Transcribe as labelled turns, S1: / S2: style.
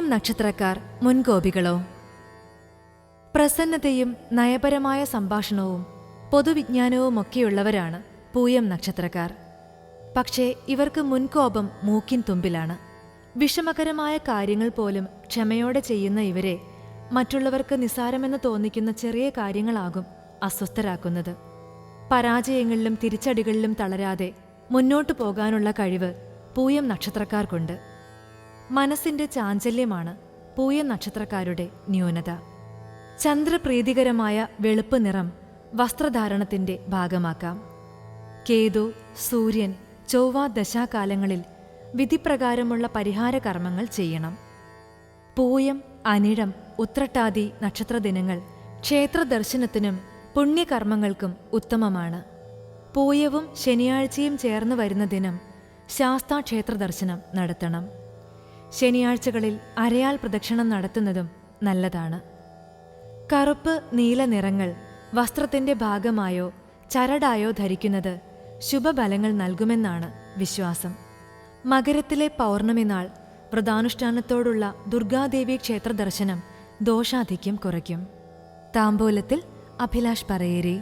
S1: നക്ഷത്രക്കാർ മുൻകോപികളോ. പ്രസന്നതയും നയപരമായ സംഭാഷണവും പൊതുവിജ്ഞാനവുമൊക്കെയുള്ളവരാണ് പൂയം നക്ഷത്രക്കാർ. പക്ഷേ ഇവർക്ക് മുൻകോപം മൂക്കിൻ തുമ്പിലാണ്. വിഷമകരമായ കാര്യങ്ങൾ പോലും ക്ഷമയോടെ ചെയ്യുന്ന ഇവരെ മറ്റുള്ളവർക്ക് നിസാരമെന്ന് തോന്നിക്കുന്ന ചെറിയ കാര്യങ്ങളാകും അസ്വസ്ഥരാക്കുന്നത്. പരാജയങ്ങളിലും തിരിച്ചടികളിലും തളരാതെ മുന്നോട്ടു പോകാനുള്ള കഴിവ് പൂയം നക്ഷത്രക്കാർക്കുണ്ട്. മനസ്സിന്റെ ചാഞ്ചല്യമാണ് പൂയ നക്ഷത്രക്കാരുടെ ന്യൂനത. ചന്ദ്രപ്രീതികരമായ വെളുപ്പ് നിറം വസ്ത്രധാരണത്തിന്റെ ഭാഗമാക്കാം. കേതു സൂര്യൻ ചൊവ്വ ദശാകാലങ്ങളിൽ വിധിപ്രകാരമുള്ള പരിഹാര കർമ്മങ്ങൾ ചെയ്യണം. പൂയം അനിഴം ഉത്രട്ടാതി നക്ഷത്രദിനങ്ങൾ ക്ഷേത്രദർശനത്തിനും പുണ്യകർമ്മങ്ങൾക്കും ഉത്തമമാണ്. പൂയവും ശനിയാഴ്ചയും ചേർന്ന് വരുന്ന ദിനം ശാസ്താ ക്ഷേത്രദർശനം നടത്തണം. ശനിയാഴ്ചകളിൽ അരയാൽ പ്രദക്ഷിണം നടത്തുന്നതും നല്ലതാണ്. കറുപ്പ് നീല നിറങ്ങൾ വസ്ത്രത്തിന്റെ ഭാഗമായോ ചരടായോ ധരിക്കുന്നത് ശുഭഫലങ്ങൾ നൽകുമെന്നാണ് വിശ്വാസം. മകരത്തിലെ പൗർണമി നാൾ വ്രതാനുഷ്ഠാനത്തോടുള്ള ദുർഗാദേവി ക്ഷേത്ര ദർശനം ദോഷാധിക്യം കുറയ്ക്കും. താമ്പൂലത്തിൽ അഭിലാഷ് പറയേരി.